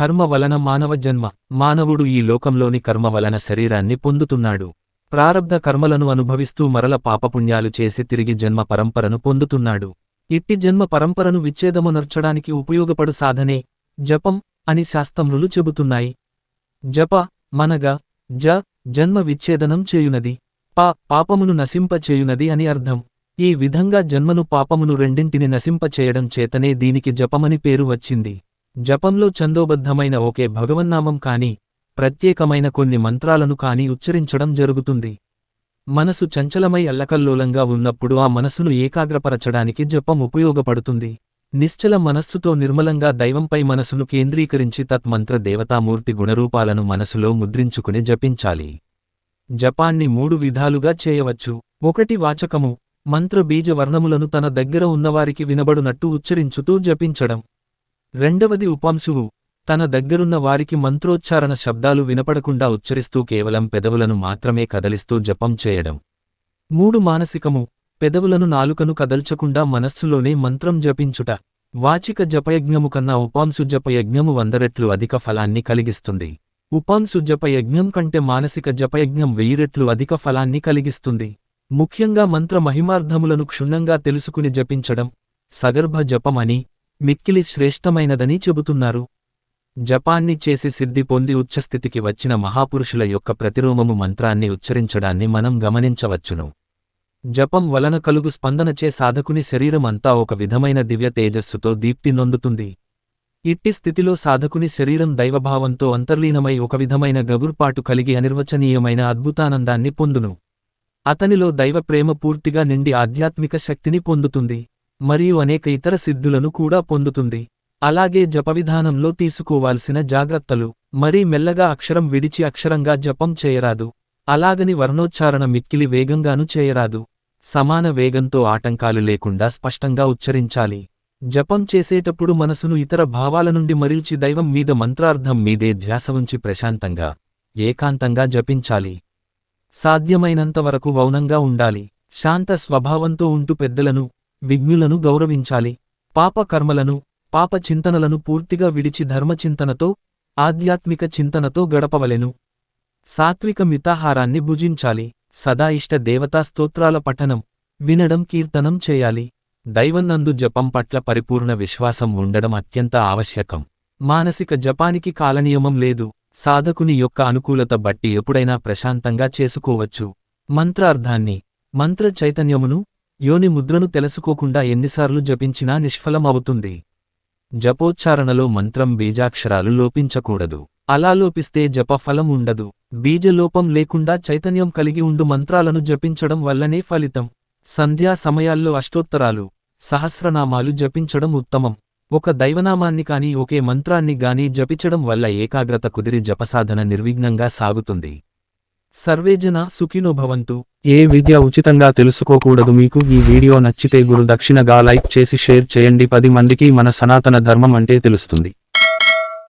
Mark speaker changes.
Speaker 1: కర్మ వలన మానవ జన్మ. మానవుడు ఈ లోకంలోని కర్మ వలన శరీరాన్ని పొందుతున్నాడు. ప్రారబ్ధ కర్మలను అనుభవిస్తూ మరల పాపపుణ్యాలు చేసి తిరిగి జన్మ పరంపరను పొందుతున్నాడు. ఇట్టి జన్మ పరంపరను విచ్ఛేదమునర్చడానికి ఉపయోగపడు సాధనే. జపం అని శాస్త్రములు చెబుతున్నాయి. జప మనగా జ జన్మ విచ్ఛేదనం చేయునది. పా పాపమును నశింపచేయునది అని అర్థం. ఈ విధంగా జన్మను పాపమును రెండింటిని నశింపచేయడం చేతనే దీనికి జపమని పేరు వచ్చింది. జపంలో చందోబద్ధమైన ఒకే భగవన్నామం కాని ప్రత్యేకమైన కొన్ని మంత్రాలను కాని ఉచ్చరించడం జరుగుతుంది. మనసు చంచలమై అల్లకల్లోలంగా ఉన్నప్పుడు ఆ మనసును ఏకాగ్రపరచడానికి జపం ఉపయోగపడుతుంది. నిశ్చల మనస్సుతో నిర్మలంగా దైవంపై మనసును కేంద్రీకరించి తత్మంత్ర దేవతామూర్తి గుణరూపాలను మనసులో ముద్రించుకుని జపించాలి. జపాన్ని మూడు విధాలుగా చేయవచ్చు. ఒకటి వాచకము మంత్ర బీజ వర్ణములను తన దగ్గర ఉన్నవారికి వినబడునట్టు ఉచ్చరించుతూ జపించడం. రెండవది ఉపాంశువు. తన దగ్గరున్న వారికి మంత్రోచ్చారణ శబ్దాలు వినపడకుండా ఉచ్చరిస్తూ కేవలం పెదవులను మాత్రమే కదలిస్తూ జపం చేయడం. మూడు మానసికము. పెదవులను నాలుకను కదల్చకుండా మనస్సులోనే మంత్రం జపించుట. వాచిక జపయజ్ఞము కన్నా ఉపాంశు జపయజ్ఞము వందరెట్లు అధిక ఫలాన్ని కలిగిస్తుంది. ఉపాంశు జపయజ్ఞం కంటే మానసిక జపయజ్ఞం వెయ్యి రెట్లు అధిక ఫలాన్ని కలిగిస్తుంది. ముఖ్యంగా మంత్ర మహిమార్థములను క్షుణ్ణంగా తెలుసుకుని జపించడం. సగర్భ జపమని మిక్కిలి శ్రేష్టమైనదని చెబుతున్నారు. జపాన్ని చేసి సిద్ధి పొంది ఉచ్చస్థితికి వచ్చిన మహాపురుషుల యొక్క ప్రతిరోమము మంత్రాన్ని ఉచ్చరించడాన్ని మనం గమనించవచ్చును. జపం వలన కలుగు స్పందనచే సాధకుని శరీరం అంతా ఒక విధమైన దివ్య తేజస్సుతో దీప్తి నొందుతుంది. ఇట్టి స్థితిలో సాధకుని శరీరం దైవభావంతో అంతర్లీనమై ఒక విధమైన గగుర్పాటు కలిగి అనిర్వచనీయమైన అద్భుతానందాన్ని పొందును. అతనిలో దైవ ప్రేమ పూర్తిగా నిండి ఆధ్యాత్మిక శక్తిని పొందుతుంది. మరియు అనేక ఇతర సిద్ధులను కూడా పొందుతుంది. అలాగే జపవిధానంలో తీసుకోవాల్సిన జాగ్రత్తలు. మరీ మెల్లగా అక్షరం విడిచి అక్షరంగా జపం చేయరాదు. అలాగని వర్ణోచ్చారణ మిక్కిలి వేగంగాను చేయరాదు. సమాన వేగంతో ఆటంకాలు లేకుండా స్పష్టంగా ఉచ్చరించాలి. జపం చేసేటప్పుడు మనసును ఇతర భావాల నుండి మరిల్చి దైవం మీద మంత్రార్థం మీదే ధ్యాస ఉంచి ప్రశాంతంగా ఏకాంతంగా జపించాలి. సాధ్యమైనంతవరకు మౌనంగా ఉండాలి. శాంత స్వభావంతో ఉంటూ పెద్దలను విజ్ఞులను గౌరవించాలి. పాప కర్మలను పాప చింతనలను పూర్తిగా విడిచి ధర్మచింతనతో ఆధ్యాత్మిక చింతనతో గడపవలెను. సాత్విక మితాహారాన్ని భుజించాలి. సదా ఇష్ట దేవతా స్తోత్రాల పఠనం వినడం కీర్తనం చేయాలి. దైవన్నందు జపం పట్ల పరిపూర్ణ విశ్వాసం ఉండడం అత్యంత ఆవశ్యకం. మానసిక జపానికి కాలనియమం లేదు. సాధకుని యొక్క అనుకూలత బట్టి ఎప్పుడైనా ప్రశాంతంగా చేసుకోవచ్చు. మంత్రార్థాన్ని మంత్ర చైతన్యమును యోని ముద్రను తెలుసుకోకుండా ఎన్నిసార్లు జపించినా నిష్ఫలమవుతుంది. జపోచ్చారణలో మంత్రం బీజాక్షరాలు లోపించకూడదు. అలా లోపిస్తే జపఫలం ఉండదు. బీజలోపం లేకుండా చైతన్యం కలిగి ఉండు మంత్రాలను జపించడం వల్లనే ఫలితం. సంధ్యా సమయాల్లో అష్టోత్తరాలు సహస్రనామాలు జపించడం ఉత్తమం. ఒక దైవనామాన్ని కాని ఒకే మంత్రాన్ని గాని జపించడం వల్ల ఏకాగ్రత కుదిరి జపసాధన నిర్విఘ్నంగా సాగుతుంది. సర్వేజన సుఖినో భవంతు.
Speaker 2: ఏ విద్య ఉచితంగా తెలుసుకోకూడదు మీకు ఈ వీడియో నచ్చితే గురు దక్షిణగా లైక్ చేసి షేర్ చేయండి. పది మందికి మన సనాతన ధర్మం అంటే తెలుస్తుంది.